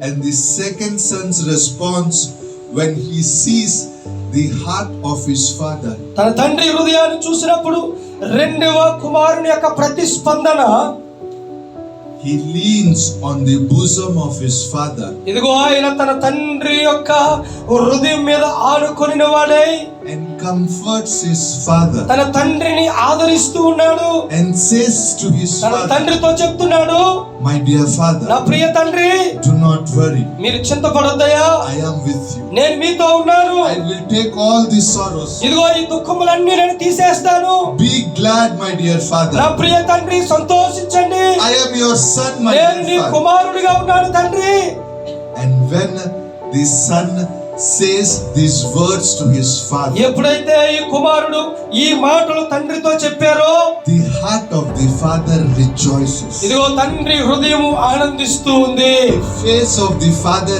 And the second son's response when he sees the heart of his father, తన తండ్రి హృదయాన్ని చూసినప్పుడు రెండవ కుమారుని యొక్క ప్రతిస్పందన he leans on the bosom of his father ఇదిగో ఆయన తన తండ్రి యొక్క హృదయం మీద ఆడుకొని వాడై. అండ్ కంఫర్ట్స్ హిస్ ఫాదర్ తన తండ్రిని ఆదరిస్తూ ఉన్నాడు. అండ్ సేస్ టు హిస్ తన తండ్రితో చెప్తున్నాడు మై డియర్ ఫాదర్ నా ప్రియ తండ్రి డు నాట్ వరీ మీరు చింతపడొద్దయ్యా. ఐ యామ్ విత్ యు నేను మీతో ఉన్నాను. I will take all this sorrows ఇదిగో ఈ దుఃఖములన్నీ నేను తీసేస్తాను. Be glad my dear father నా ప్రియ తండ్రి సంతోషించండి. I am your son my నేను నీ కుమారుడిగా ఉన్నాను తండ్రి. And when the son says these words to his father, ఎప్పుడైతే ఈ కుమారుడు ఈ మాటలు తండ్రితో చెప్పారో the heart of the father rejoices. ఇదిగో తండ్రి హృదయము ఆనందిస్తూ ఉంది The face of the father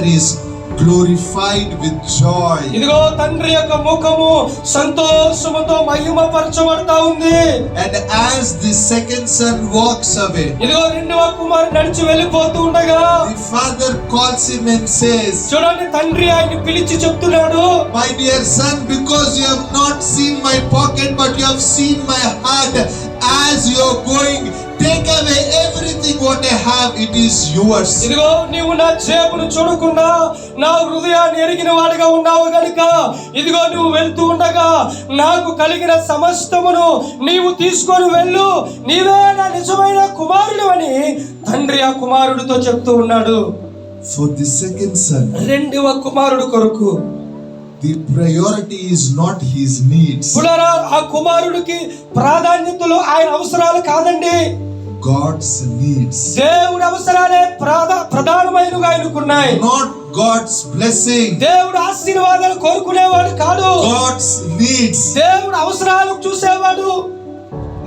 glorified with joy ఇదిగో తండ్రి యొక్క ముఖము సంతోషముతో మహిమ పరచబడతా ఉంది. And as the second son walks away ఇదిగో రెండవ కుమారు నడిచి వెళ్ళిపోతూ ఉండగా the father calls him and says చూడండి తండ్రి ఆయన పిలిచి చెప్తున్నాడు. My dear son because you have not seen my pocket but you have seen my heart as you are going, take away everything what I have, it is yours. ఇదిగో నీవు నా చేపును చూడకుండా నా హృదయాన్ని ఎరిగిన వాడిగా ఉన్నావు గనుక ఇదిగో నువ్వు వెళ్తూ ఉండగా నాకు కలిగిన సమస్తమును నీవు తీసుకొని వెళ్ళు. నీవే నా నిజమైన కుమారుడు అని తండ్రి ఆ కుమారుడితో చెప్తూ ఉన్నాడు. For the second son, రెండవ కుమారుడు కొరకు. The priority is not his needs, పునరా ఆ కుమారుడికి ప్రాధాన్యతలు ఆయన అవసరాలు కాదండి. God's needs. దేవుడి అవసరాలే ప్రాధా ప్రధానమైనగా ఆయనకున్నాయి. Not God's blessing, దేవుడు ఆశీర్వాదాలు కోరుకునేవాడు కాదు. God's needs, దేవుడు అవసరాలు చూసేవాడు.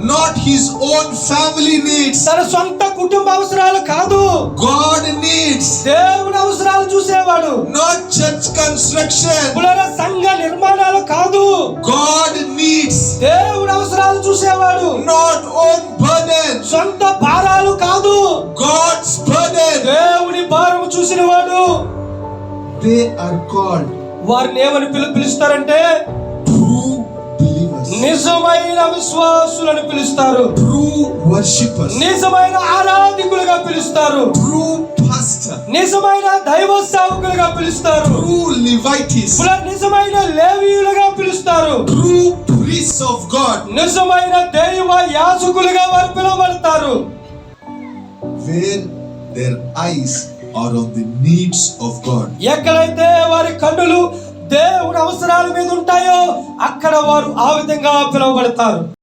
Not his own family needs. తన సొంత కుటుంబ అవసరాలు కాదు God needs, దేవుడు అవసరాలు చూసేవాడు not church construction. పునర సంఘ నిర్మాణాలు కాదు God needs, దేవుడు అవసరాలు చూసేవాడు not own burden. సొంత భారాలు కాదు God's burden. దేవుడి భారము చూసినవాడు They are called వారిని ఏమని పిలు పిలుస్తారంటే నిజమైన విశ్వాసులను పిలుస్తారు. True worshippers, నిజమైన ఆరాధికులుగా పిలుస్తారు. Pastor, నిజమైన దైవ సేవకులుగా పిలుస్తారు. Levites, పునః నిజమైన లేవీయులుగా పిలుస్తారు. True priests of God. నిజమైన దైవ యాజకులుగా వారు పిలువబడతారు. Where their eyes are on the needs of God. ఎక్కడైతే వారి దేవుడి అవసరాల మీద ఉంటాయో అక్కడ వారు ఆ విధంగా పిలువబడతారు.